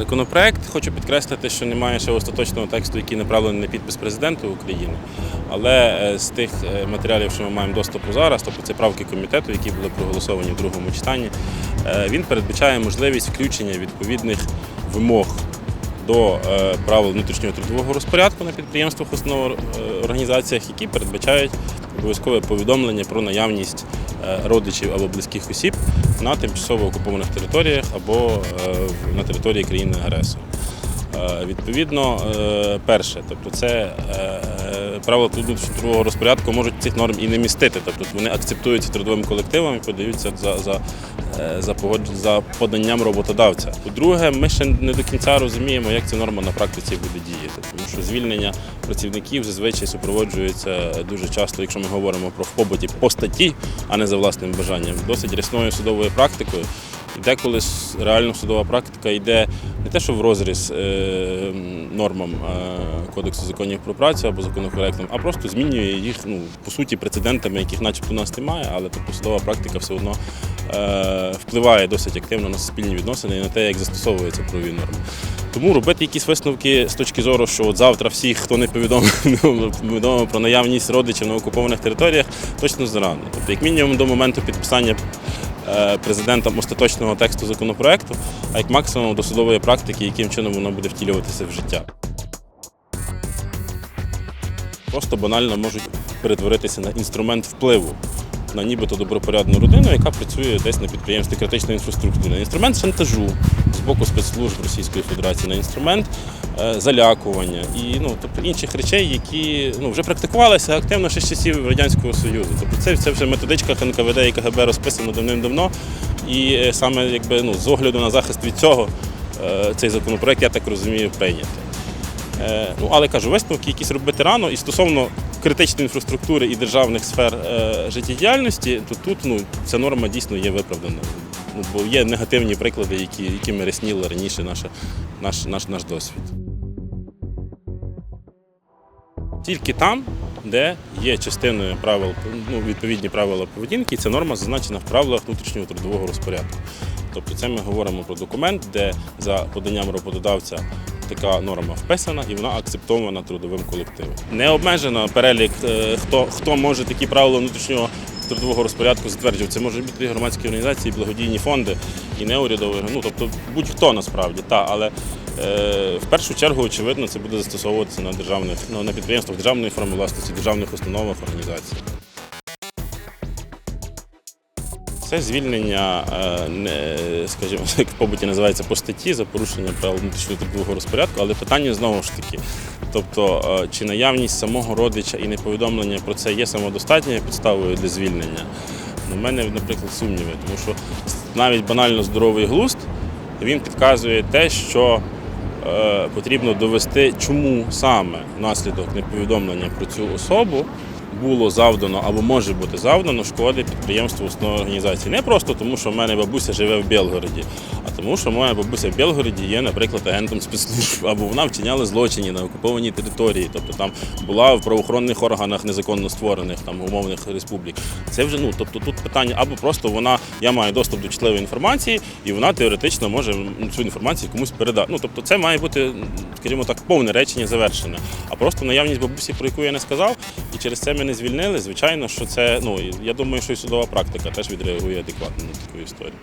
Законопроект хочу підкреслити, що немає ще остаточного тексту, який направлений на підпис президента України. Але е, з тих е, матеріалів, що ми маємо доступу зараз, тобто це правки комітету, які були проголосовані в другому читанні, е, він передбачає можливість включення відповідних вимог до правил внутрішнього трудового розпорядку на підприємствах, установах, організаціях, які передбачають обов'язкове повідомлення про наявність родичів або близьких осіб на тимчасово окупованих територіях або е, на території країни-агресора. Е, Відповідно, е, перше, тобто це е, е, правила трудового розпорядку можуть цих норм і не містити, тобто вони акцептуються трудовим колективом і подаються за, за, е, за, за поданням роботодавця. По-друге, ми ще не до кінця розуміємо, як ця норма на практиці буде діяти, тому що звільнення працівників зазвичай супроводжується дуже часто, якщо ми говоримо про в побуті по статті, а не за власним бажанням, досить рясною судовою практикою. Деколи реально судова практика йде не те, що в розріз е, нормам е, Кодексу законів про працю або законопроектам, а просто змінює їх, ну, по суті, прецедентами, яких начебто у нас немає, але тобто судова практика все одно е, впливає досить активно на суспільні відносини і на те, як застосовуються правові норми. Тому робити якісь висновки з точки зору, що от завтра всіх, хто не повідомив, про наявність родичів на окупованих територіях, точно зарано. Тобто, як мінімум, до моменту підписання президентом остаточного тексту законопроекту, а як максимум до судової практики, яким чином воно буде втілюватися в життя. Просто банально можуть перетворитися на інструмент впливу на нібито добропорядну родину, яка працює десь на підприємстві критичної інфраструктури, інструмент шантажу з боку спецслужб Російської Федерації, на інструмент е, залякування і ну, тобто інших речей, які ну, вже практикувалися активно ще з часів Радянського Союзу. Тобто це, це вже в методичках НКВД і КГБ розписано давним-давно. І е, саме якби, ну, з огляду на захист від цього е, цей законопроект, я так розумію, прийнятий. Ну, але кажу, висновки якісь робити рано. І стосовно критичної інфраструктури і державних сфер е, життєдіяльності, то тут ну, ця норма дійсно є виправданою. Ну, бо є негативні приклади, які, якими рясніли раніше наша, наш, наш, наш досвід. Тільки там, де є частиною правил, ну, відповідні правила поведінки, ця норма зазначена в правилах внутрішнього трудового розпорядку. Тобто це ми говоримо про документ, де за поданням роботодавця така норма вписана і вона акцептована трудовим колективом. Не обмежено перелік, е, хто, хто може такі правила внутрішнього трудового розпорядку затверджувати. Це можуть бути громадські організації, благодійні фонди, і неурядові, ну тобто будь-хто насправді, та, але е, в першу чергу, очевидно, це буде застосовуватися на державних ну, на підприємствах державної форми власності, державних установах, організаціях. Це звільнення, е, скажімо, як в побуті називається по статті за порушення правил внутрішнього трудового розпорядку, але питання знову ж таки. Тобто, е, чи наявність самого родича і неповідомлення про це є самодостатньою підставою для звільнення? У мене, наприклад, сумніви, тому що навіть банально здоровий глузд він підказує те, що е, потрібно довести, чому саме внаслідок неповідомлення про цю особу було завдано або може бути завдано шкоди підприємству основної організації. Не просто тому, що в мене бабуся живе в Білгороді, тому, що моя бабуся в Білгороді є, наприклад, агентом спецслужб, або вона вчиняла злочині на окупованій території, тобто там була в правоохоронних органах незаконно створених там умовних республік. Це вже ну тобто тут питання, або просто вона, я маю доступ до чутливої інформації, і вона теоретично може цю інформацію комусь передати. Ну тобто, це має бути, скажімо так, повне речення завершене. А просто наявність бабусі, про яку я не сказав, і через це ми не звільнили. Звичайно, що це ну я думаю, що і судова практика теж відреагує адекватно на таку історію.